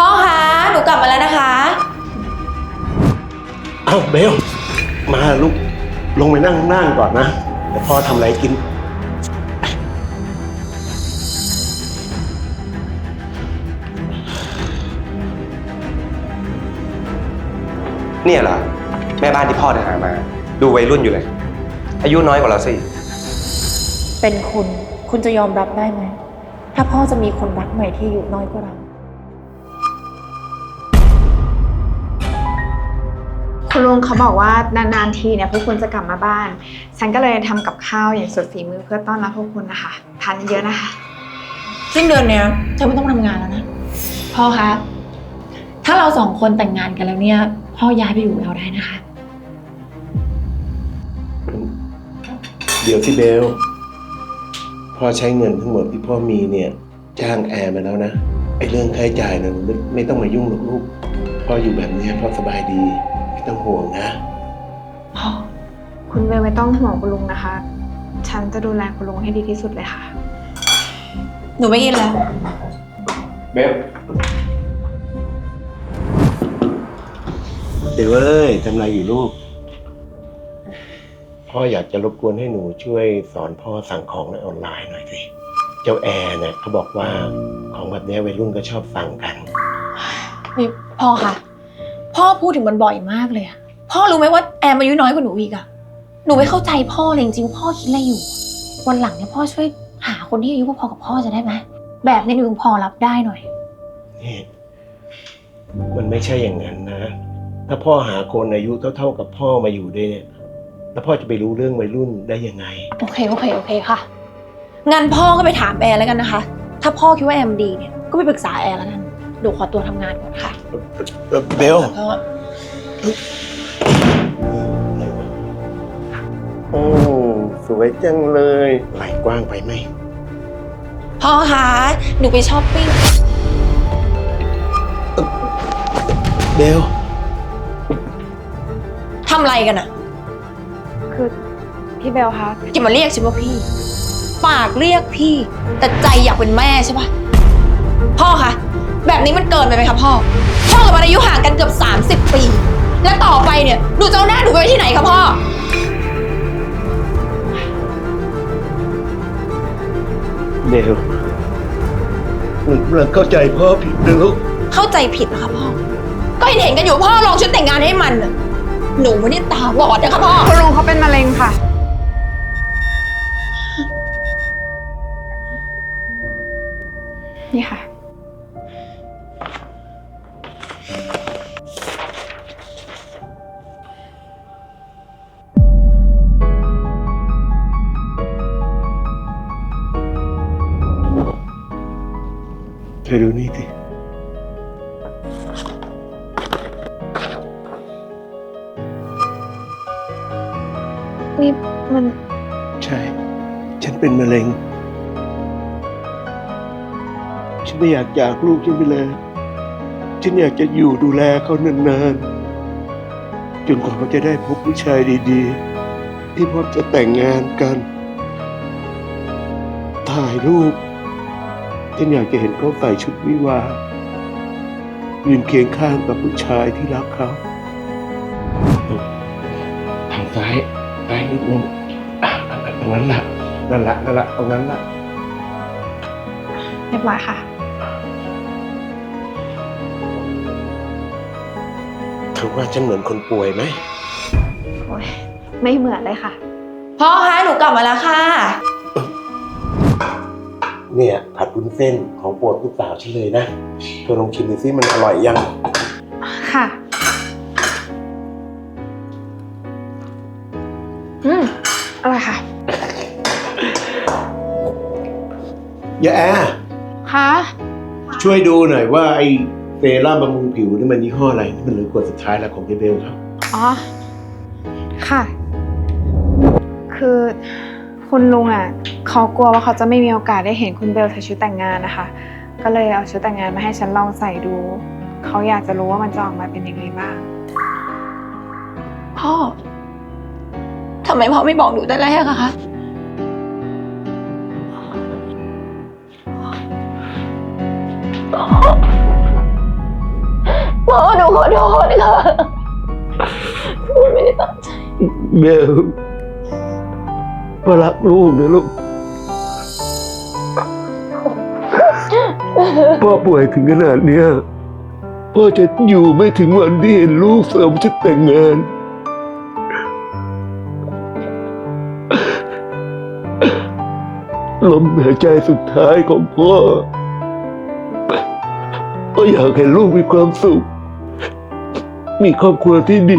พ่อคะหนูกลับมาแล้วนะคะ เอ้าเบล มาลูก ลงไปนั่งข้างล่างก่อนนะเดี๋ยวพ่อทำอะไรกิน เนี่ยเหรอแม่บ้านที่พ่อได้หามา ดูวัยรุ่นอยู่เลย อายุน้อยกว่าเราสิเป็นคุณ คุณจะยอมรับได้ไหม ถ้าพ่อจะมีคนรักใหม่ที่อายุน้อยกว่าเรา คุณลุงเขาบอกว่านานๆทีเนี่ยพวกคุณจะกลับมาบ้าน ฉันก็เลยทำกับข้าวอย่างสุดฝีมือเพื่อต้อนรับพวกคุณนะคะทานเยอะๆนะคะ สิ้นเดือนเนี้ยเธอไม่ต้องทำงานแล้วนะพ่อคะถ้าเราสองคนแต่งงานกันแล้วเนี่ย พ่อย้ายไปอยู่กับเราได้นะคะ เดี๋ยวสิเบลพ่อใช้เงินทั้งหมดที่พ่อมีเนี่ย จ้างแอร์มาแล้วนะไอ้เรื่องค่าใช้จ่ายนะไม่ไม่ต้องมายุ่งหรอกลูกพ่ออยู่แบบเนี้ยพ่อสบายดี ไม่ต้องห่วงนะพ่อคุณเบลไม่ต้องห่วงคุณลุงนะคะ ฉันจะดูแลคุณลุงให้ดีที่สุดเลยค่ะ หนูไม่กินแล้ว เบลเดี๋ยวเอ้ยทำอะไรอยู่ลูก พ่ออยากจะรบกวนให้หนูช่วยสอนพ่อสั่งของในออนไลน์หน่อยสิ เจ้าแอร์เนี่ยเขาบอกว่าของแบบเนี้ยวัยรุ่นก็ชอบสั่งกัน นี่พ่อคะ พ่อพูดถึงมันบ่อยมากเลยอะพ่อรู้ไหมว่าแอมอายุน้อยกว่าหนูอีกอะหนูไม่เข้าใจพ่อเลยจริงๆว่าพ่อคิดอะไรอยู่ วันหลังเนี่ยพ่อช่วยหาคนที่อายุพอๆกับพ่อจะได้ไหมแบบนี้หนูถึงพอรับได้หน่อย นี่มันไม่ใช่อย่างนั้นนะ ถ้าพ่อหาคนอายุเท่าๆกับพ่อมาอยู่ด้วยเนี่ย แล้วพ่อจะไปรู้เรื่องวัยรุ่นได้ยังไง โอเคโอเคโอเคค่ะงั้นพ่อก็ไปถามแอร์แล้วกันนะคะ ถ้าพ่อคิดว่าแอมดีเนี่ยก็ไปปรึกษาแอร์แล้วกัน หนูขอตัวทำงานก่อนค่ะเอ่อเบลพ่ออะไรวะโอ้สวยจังเลยไหลกว้างไปไหม พ่อคะหนูไปช้อปปิ้งเบลทำอะไรกันอะคือพี่เบลคะอย่ามาเรียกฉันว่าพี่ ปากเรียกพี่ แต่ใจอยากเป็นแม่ใช่ปะพ่อคะ แบบนี้มันเกินไปไหมคะพ่อ พ่อกับมันอายุห่างกันเกือบ 30 ปี และต่อไปเนี่ยหนูจะเอาหน้าหนูไปไว้ที่ไหนคะพ่อเบลหนูเราเข้าใจพ่อผิดนะลูก เข้าใจผิดนะคะพ่อ ก็เห็นเห็นกันอยู่พ่อลองชุดแต่งงานให้มันน่ะหนูไม่ได้ตาบอดนะคะพ่อ คุณลุงเขาเป็นมะเร็งค่ะ นี่ค่ะ ธอดูนี่สินี่มันใช่ ฉันเป็นมะเร็ง ฉันไม่อยากจากลูกฉันไปเลย ฉันอยากจะอยู่ดูแลเขานานๆ จนกว่าเขาจะได้พบผู้ชายดีๆ ที่พร้อมจะแต่งงานกัน ถ่ายรูป ฉันอยากจะเห็นเขาใส่ชุดวิวาห์ยืนเคียงข้างกับผู้ชายที่รักเขาทางซ้ายซ้ายนิดนึงอะตรงนั้นละนั่นละนั่นละตรงนั้นละเรียบร้อยค่ะถือว่าฉันเหมือนคนป่วยไหม โอ้ยไม่เหมือนเลยค่ะ พ่อคะหนูกลับมาแล้วค่ะ เนี่ยผัดวุ้นเส้นของโปรดลูกสาวฉันเลยนะเธอลองชิมดูซิมันอร่อยยัง ค่ะ อืมอร่อยค่ะ อย่าแอร์ค่ะ ช่วยดูหน่อยว่าไอ้เซรั่มบำรุงผิวนี่มันยี่ห้ออะไรนี่มันเหลือขวดสุดท้ายแล้วของเจเบลครับ อ๋อ ค่ะ คือ คุณลุงอะเขากลัวว่าเขาจะไม่มีโอกาสได้เห็นคุณเบลใส่ชุดแต่งงานนะคะ ก็เลยเอาชุดแต่งงานมาให้ฉันลองใส่ดู เขาอยากจะรู้ว่ามันจะออกมาเป็นยังไงบ้าง พ่อทำไมพ่อไม่บอกหนูแต่แรกอะคะเพ่อหนูขอโทษค่ะหนูไม่ได้ตั้งใจ เบล พ่อรักลูกนะลูกพ่อป่วยถึงขนาดเนี้ยพ่อจะอยู่ไม่ถึงวันที่เห็นลูกสมชุดแต่งงานลมหายใจสุดท้ายของพ่อก็อยากเห็นลูกมีความสุข มีครอบครัวที่ดี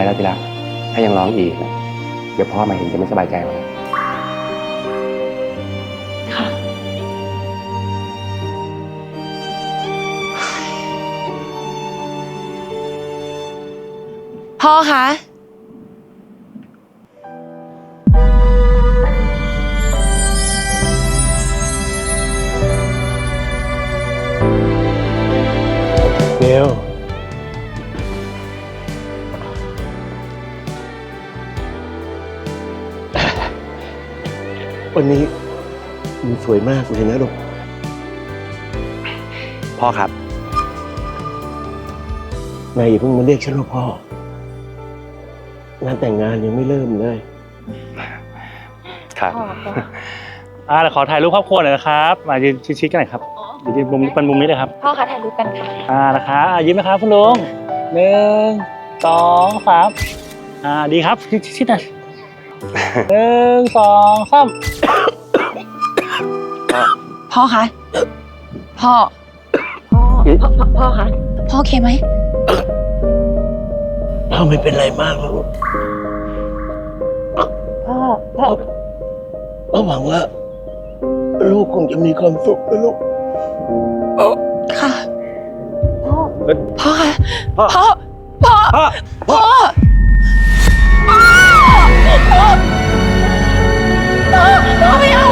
อรักลูกหยุดร้องได้แล้วทีละถ้ายังร้องอีกนะเดี๋ยวพ่อมาเห็นจะไม่สบายใจหรอกนะค่ะ พ่อคะ เบล วันนี้มันสวยมากเลยนะลูก พ่อครับ นายอย่าเพิ่งมาเรียกฉันว่าพ่อ งานแต่งงานยังไม่เริ่มเลย ครับอ่าเดี๋ยวขอถ่ายรูปครอบครัวหน่อยนะครับ มายืนชิดๆกันหน่อยครับยืนมุมเป็นมุมนี้เลยครับ พ่อคะถ่ายรูปกันค่ะ อ่านะครับอ่ายิ้มนะครับคุณลุงหนึ่งสองสามอ่าดีครับชิดๆหน่อยหนึ่งสองสาม พ่อคะ พ่อ พ่อ พ่อคะ พ่อโอเคไหม พ่อไม่เป็นไรมากลูกพ่อ พ่อพ่อหวังว่า ลูกคงจะมีความสุขนะลูก ค่ะ พ่อ พ่อคะ พ่อ พ่อ พ่อ พ่อ พ่อ พ่อพ่อพ่อพ่อา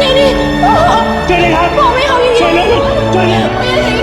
你你啊，最厉害，我比你厉害。